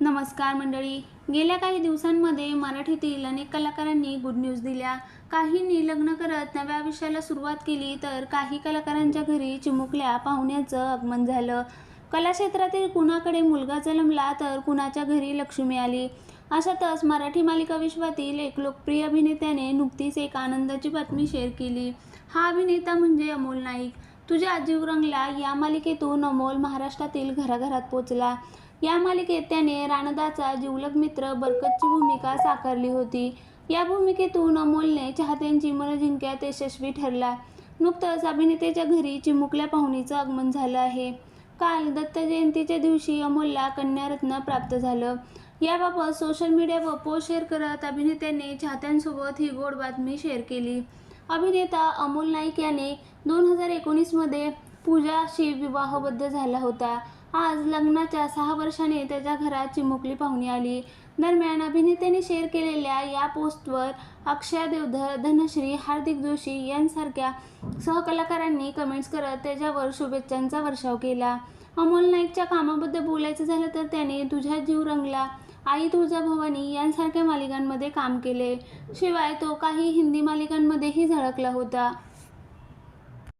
नमस्कार मंडळी. गेल्या काही दिवसांमध्ये मराठीतील अनेक कलाकारांनी गुड न्यूज दिल्या. काहींनी लग्न करत नव्या आयुष्याला सुरुवात केली तर काही कलाकारांच्या घरी चिमुकल्या पाहुण्याचं आगमन झालं. कला क्षेत्रातील कुणाकडे मुलगा जन्मला तर कुणाच्या घरी लक्ष्मी आली? अशातच मराठी मालिका विश्वातील एक लोकप्रिय अभिनेत्याने नुकतीच एक आनंदाची बातमी शेअर केली. हा अभिनेता म्हणजे अमोल नाईक. तुझ्या आजीव रंगला या मालिकेतून अमोल महाराष्ट्रातील घराघरात पोचला. या मालिकेत त्याने राणदाचा जिवलग मित्र बरकतची भूमिका साकारली होती. या भूमिकेतून अमोलने चाहत्यांची मन जिंक्यात यशस्वी ठरला. नुकतंच अभिनेत्याच्या घरी चिमुकल्या पाहुणीचं आगमन झालं आहे. काल दत्त जयंतीच्या दिवशी अमोलला कन्यारत्न प्राप्त झालं. याबाबत सोशल मीडियावर पोस्ट शेअर करत अभिनेत्याने चाहत्यांसोबत ही गोड बातमी शेअर केली. अभिनेता अमोल नाईक याने दोन हजार एकोणीसमध्ये पूजाशी विवाहबद्ध झाला होता. आज लग्नाच्या सहा वर्षाने त्याच्या घरात चिमुकली पाहुणी आली. दरम्यान अभिनेत्याने शेअर केलेल्या या पोस्टवर अक्षय देवधर धनश्री हार्दिक जोशी यांसारख्या सहकलाकारांनी कमेंट्स करत त्याच्यावर शुभेच्छांचा वर्षाव केला. अमोल नाईकच्या कामाबद्दल बोलायचं झालं तर त्याने तुझ्या जीव रंगला. आई तुळजाभवानी यांसारख्या मालिकांमध्ये काम केले. शिवाय तो काही हिंदी मालिकांमध्येही झळकला होता.